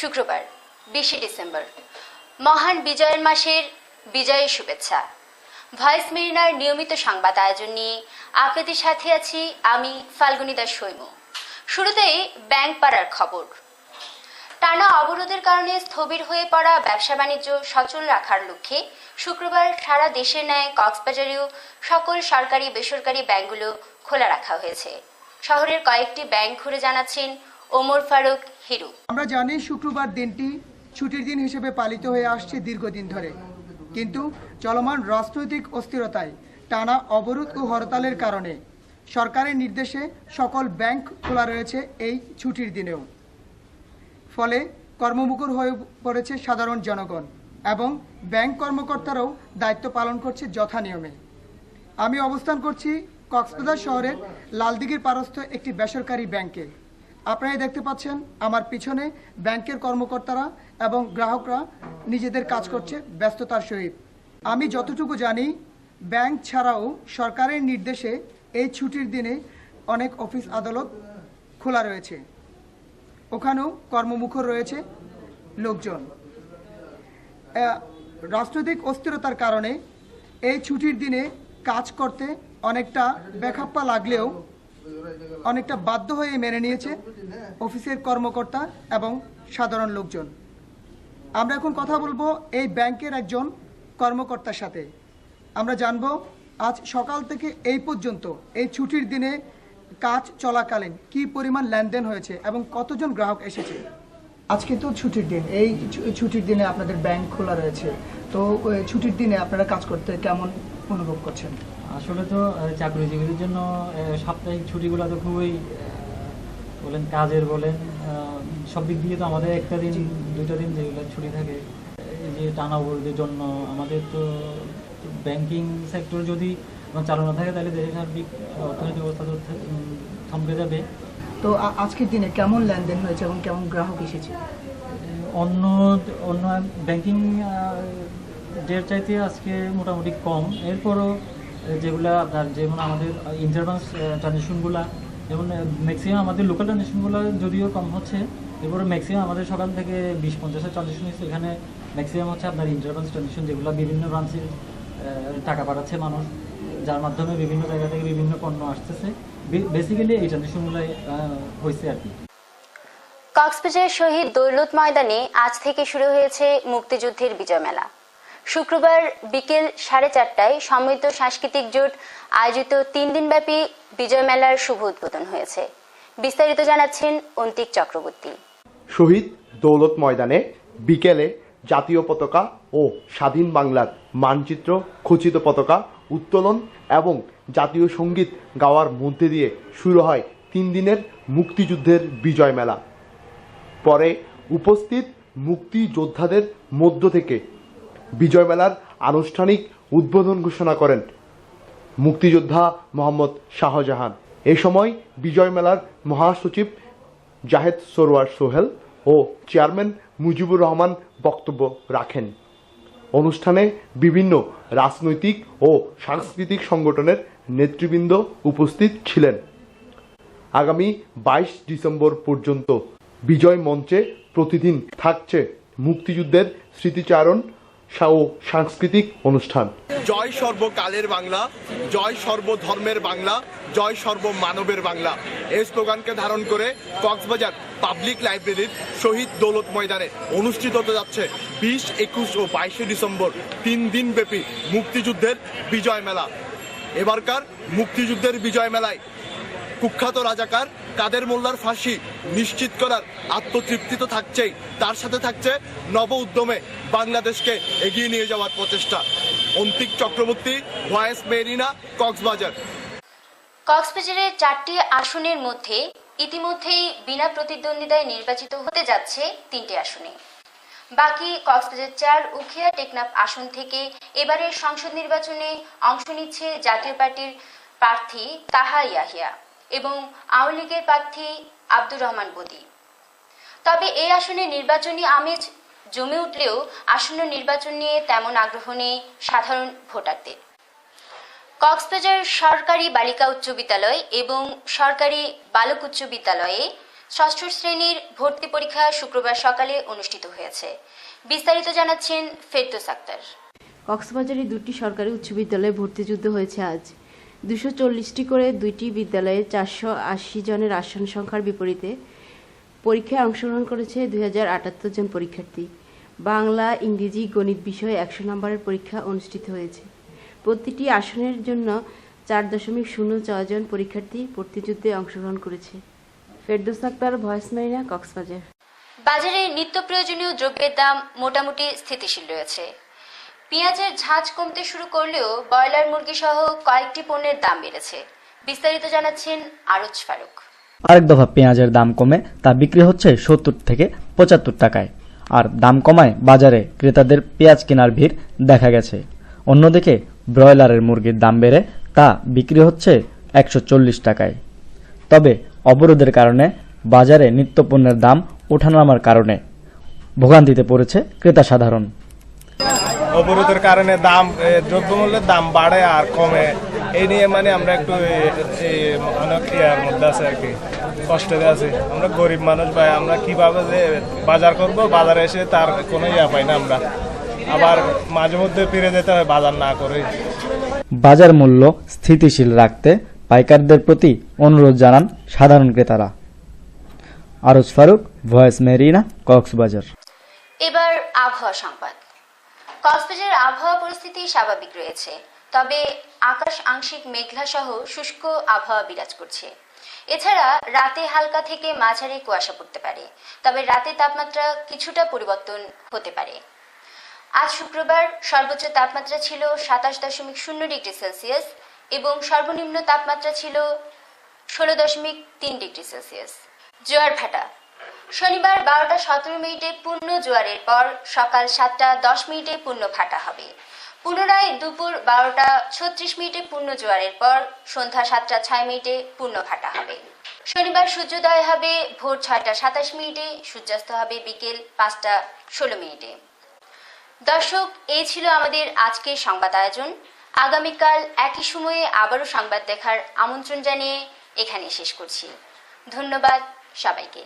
শুক্রবার, বিশে ডিসেম্বর। মহান বিজয়ের মাসের বিজয়ের শুভেচ্ছা। ভয়েস মেরিনার নিয়মিত সংবাদ আয়োজন নিয়ে আপনাদের সাথে আছি আমি ফাল্গুনী দাস সৈমু। শুরুতেই ব্যাংক পাড়ার খবর। টানা অবরোধের কারণে স্থবির হয়ে পড়া ব্যবসা বাণিজ্য সচল রাখার লক্ষ্যে শুক্রবার সারা দেশের ন্যায় কক্সবাজারেও সকল সরকারি বেসরকারি ব্যাংকগুলো খোলা রাখা হয়েছে। শহরের কয়েকটি ব্যাংক ঘুরে জানাচ্ছেন ওমর ফারুক হিরু। আমরা জানি শুক্রবার দিনটি ছুটির দিন হিসেবে পালিত হয়ে আসছে দীর্ঘদিন ধরে। কিন্তু চলমান রাজনৈতিক অস্থিরতায় টানা অবরোধ ও হরতালের কারণে সরকারের নির্দেশে সকল ব্যাংক খোলা রয়েছে এই ছুটির দিনেও। ফলে কর্মমুখর হয়ে পড়েছে সাধারণ জনগণ এবং ব্যাংক কর্মকর্তারাও দায়িত্ব পালন করছে যথা নিয়মে। আমি অবস্থান করছি কক্সবাজার শহরের লালদিঘির পারস্থ একটি বেসরকারি ব্যাংকে। আপনারা দেখতে পাচ্ছেন আমার পিছনে ব্যাংকের কর্মকর্তারা এবং গ্রাহকরা নিজেদের কাজ করছে ব্যস্ততার সহিত। আমি যতটুকু জানি, ব্যাংক ছাড়াও সরকারের নির্দেশে এই ছুটির দিনে অনেক অফিস আদালত খোলা রয়েছে। ওখানেও কর্মমুখর রয়েছে লোকজন। রাজনৈতিক অস্থিরতার কারণে এই ছুটির দিনে কাজ করতে অনেকটা বেখাপ্পা লাগলেও অনেকটা বাধ্য হয়ে মেনে নিয়েছে অফিসের কর্মকর্তা এবং সাধারণ লোকজন। আমরা এখন কথা বলব এই ব্যাংকের একজন কর্মকর্তার সাথে। আমরা জানব আজ সকাল থেকে এই পর্যন্ত এই ছুটির দিনে কাজ চলাকালীন কি পরিমাণ লেনদেন হয়েছে এবং কতজন গ্রাহক এসেছে? আজকে তো ছুটির দিন, এই ছুটির দিনে আপনাদের ব্যাংক খোলা রয়েছে। তো ছুটির দিনে আপনারা কাজ করতে কেমন অনুভব করছেন? আসলে তো চাকরিজীবীদের জন্য সাপ্তাহিক ছুটিগুলো তো খুবই বলেন কাজের বলেন সব দিক দিয়ে তো আমাদের একটা দিন দুইটা দিন যেগুলো ছুটি থাকে এই যে টানা অবরোধের জন্য আমাদের তো ব্যাংকিং সেক্টর যদি আমার চালু না থাকে তাহলে দেশের সার্বিক অর্থনৈতিক অবস্থা তো থমকে যাবে। তো আজকের দিনে কেমন লেনদেন হয়েছে এবং কেমন গ্রাহক এসেছে? অন্য অন্য ব্যাংকিং ডের চাইতে আজকে মোটামুটি কম। এরপরও যেগুলো আপনার যেমন আমাদের ইন্টারভান্স ট্রানজেকশনগুলো যেমন ম্যাক্সিমাম আমাদের লোকাল ট্রানজেকশনগুলো যদিও কম হচ্ছে এরপরে ম্যাক্সিমাম আমাদের সকাল থেকে বিশ পঞ্চাশের ট্রানজেকশন হচ্ছে এখানে ম্যাক্সিমাম হচ্ছে আপনার ইন্টারভান্স ট্রানজেকশন যেগুলো বিভিন্ন ব্রাঞ্চে টাকা পাঠাচ্ছে মানুষ, যার মাধ্যমে বিভিন্ন জায়গা থেকে বিভিন্ন পণ্য আসতেছে। বেসিক্যালি এই ট্রানজেকশনগুলো হয়েছে আর কি। কক্সবাজার শহীদ দৌলত ময়দানে আজ থেকে শুরু হয়েছে মুক্তিযুদ্ধের বিজয় মেলা শুক্রবার বিকেল সাড়ে চারটায় সমৃদ্ধ সাংস্কৃতিক জোট আয়োজিত তিন দিনব্যাপী বিজয় মেলার শুভ উদ্বোধন হয়েছে। বিস্তারিত জানাচ্ছেন অন্তিক চক্রবর্তী। শহীদ দৌলত ময়দানে বিকেলে জাতীয় পতাকা ও স্বাধীন বাংলার মানচিত্র, খচিত পতাকা উত্তোলন এবং জাতীয় সংগীত গাওয়ার মধ্যে দিয়ে শুরু হয় তিন দিনের মুক্তিযুদ্ধের বিজয় মেলা। পরে উপস্থিত মুক্তিযোদ্ধাদের মধ্য থেকে বিজয় মেলার আনুষ্ঠানিক উদ্বোধন ঘোষণা করেন মুক্তিযোদ্ধা মোহাম্মদ শাহজাহান। এ সময় বিজয় মেলার মহাসচিব জাহেদ সরোয়ার সোহেল ও চেয়ারম্যান মুজিবুর রহমান বক্তব্য রাখেন। অনুষ্ঠানে বিভিন্ন রাজনৈতিক ও সাংস্কৃতিক সংগঠনের নেতৃবৃন্দ উপস্থিত ছিলেন। আগামী বাইশ ডিসেম্বর পর্যন্ত বিজয় মঞ্চে প্রতিদিন থাকছে মুক্তিযুদ্ধের স্মৃতিচারণ ও সাংস্কৃতিক অনুষ্ঠান। জয় সর্বকালের বাংলা, জয় সর্বধর্মের বাংলা, জয় সর্বমানবের বাংলা। এই স্লোগানকে ধারণ করে কক্সবাজার পাবলিক লাইব্রেরির শহীদ দৌলত ময়দানে অনুষ্ঠিত হতে যাচ্ছে বিশ, একুশ ও বাইশে ডিসেম্বর, তিন দিন ব্যাপী মুক্তিযুদ্ধের বিজয় মেলা। এবারকার মুক্তিযুদ্ধের বিজয় মেলায় কুখ্যাত রাজাকার কাদের মোল্লার ফাঁসি নিশ্চিত করার আত্মতৃপ্তি তো থাকছেই। তার সাথে থাকছে নব উদ্যমে বাংলাদেশকে এগিয়ে নিয়ে যাওয়ার প্রচেষ্টা। Antik Chakraborty voice Marina, Cox's Bazar. কক্সবাজারের চারটি আসনের মধ্যে ইতিমধ্যেই বিনা প্রতিদ্বন্দ্বিতায় নির্বাচিত হতে যাচ্ছে তিনটি আসনে। বাকি কক্সবাজার চার, উখিয়া, টেকনাফ আসন থেকে এবারের সংসদ নির্বাচনে অংশ নিচ্ছে জাতীয় পার্টির প্রার্থী তাহা ইয়াহিয়া। এবং আওয়ামী লীগের প্রার্থী আব্দুর রহমান বদি তবে এই আসনে নির্বাচনী আমেজ জমে উঠলেও আসন্ন নির্বাচন নিয়ে তেমন আগ্রহ নেই সাধারণ ভোটারদের। কক্সবাজার সরকারি বালিকা উচ্চ বিদ্যালয় এবং সরকারি বালক উচ্চ বিদ্যালয়ে ষষ্ঠ শ্রেণির ভর্তি পরীক্ষা শুক্রবার সকালে অনুষ্ঠিত হয়েছে। বিস্তারিত জানাচ্ছেন ফেরদৌস আক্তার। কক্সবাজারে দুটি সরকারি উচ্চ বিদ্যালয়ে ভর্তি যুদ্ধ হয়েছে আজ। দুশো চল্লিশটি করে দুইটি বিদ্যালয়ে চারশো আশি জনের আসন সংখ্যার বিপরীতে পরীক্ষায় অংশগ্রহণ করেছে দুই হাজার আটাত্তর জন পরীক্ষার্থী। বাংলা, ইংরেজি, গণিত বিষয়ে একশো নম্বরের পরীক্ষা অনুষ্ঠিত হয়েছে। প্রতিটি আসনের জন্য চার দশমিক শূন্য ছয় জন পরীক্ষার্থী ভর্তিযুদ্ধে অংশগ্রহণ করেছে। Ferdous Akter voice Marina, Cox's Bazar. বাজারে নিত্য প্রয়োজনীয় দ্রব্যের দাম মোটামুটি স্থিতিশীল রয়েছে। পেঁয়াজের ঝাঁজ কমতে শুরু করলেও ব্রয়লার মুরগি সহ কয়েকটি পণ্যের দাম বেড়েছে। বিস্তারিত জানাচ্ছেন আরজ ফারুক। আরেক দফা পেঁয়াজের দাম কমে তা বিক্রি হচ্ছে সত্তর থেকে পঁচাত্তর টাকায়। আর দাম কমায় বাজারে ক্রেতাদের পেঁয়াজ কেনার ভিড় দেখা গেছে। অন্যদিকে ব্রয়লারের মুরগির দাম বেড়ে তা বিক্রি হচ্ছে একশো চল্লিশ টাকায়। তবে অবরোধের কারণে বাজারে নিত্যপণ্যের দাম ওঠানামার কারণে ভোগান্তিতে পড়েছে ক্রেতা সাধারণ। অবরোধের কারণে দাম দ্রব্যমূল্যের দাম বাড়ে আর কমে। এই নিয়ে মানে আমরা একটু অনেক ইয়ার মধ্যে আছে আর কি কষ্টে আছি। আমরা গরিব মানুষ ভাই আমরা কীভাবে যে বাজার করব বাজারে এসে তার কোনো ইয়া পাই না আমরা। আবার মাঝে মধ্যে ফিরে যেতে হয় বাজার না করে বাজার মূল্য স্থিতিশীল রাখতে পাইকারদের প্রতি অনুরোধ জানান সাধারণ ক্রেতারা। আরজ ফারুক ভয়েস মেরিনা কক্সবাজার। এবার আবহাওয়া সংবাদ। কক্সবাজারের আবহাওয়া পরিস্থিতি স্বাভাবিক রয়েছে, তবে আকাশ আংশিক মেঘলা সহ শুষ্ক আবহাওয়া বিরাজ করছে। এছাড়া রাতে হালকা থেকে মাঝারি কুয়াশা পড়তে পারে, তবে রাতে তাপমাত্রা কিছুটা পরিবর্তন হতে পারে। আজ শুক্রবার সর্বোচ্চ তাপমাত্রা ছিল সাতাশ দশমিক শূন্য ডিগ্রি সেলসিয়াস এবং সর্বনিম্ন তাপমাত্রা ছিল ষোলো দশমিক তিন ডিগ্রি সেলসিয়াস। জোয়ার ভাটা শনিবার বারোটা সতেরো মিনিটে পূর্ণ জোয়ারের পর সকাল সাতটা দশ মিনিটে পূর্ণ ভাটা হবে। পুনরায় দুপুর বারোটা ছত্রিশ মিনিটে পূর্ণ জোয়ারের পর সন্ধ্যা সাতটা ছয় মিনিটে পূর্ণ ভাটা হবে। শনিবার সূর্যোদয় হবে ভোর ছয়টা সাতাশ মিনিটে, সূর্যাস্ত হবে বিকেল পাঁচটা ষোলো মিনিটে। দর্শক, এই ছিল আমাদের আজকের সংবাদ আয়োজন। আগামীকাল একই সময়ে আবারও সংবাদ দেখার আমন্ত্রণ জানিয়ে এখানে শেষ করছি। ধন্যবাদ সবাইকে।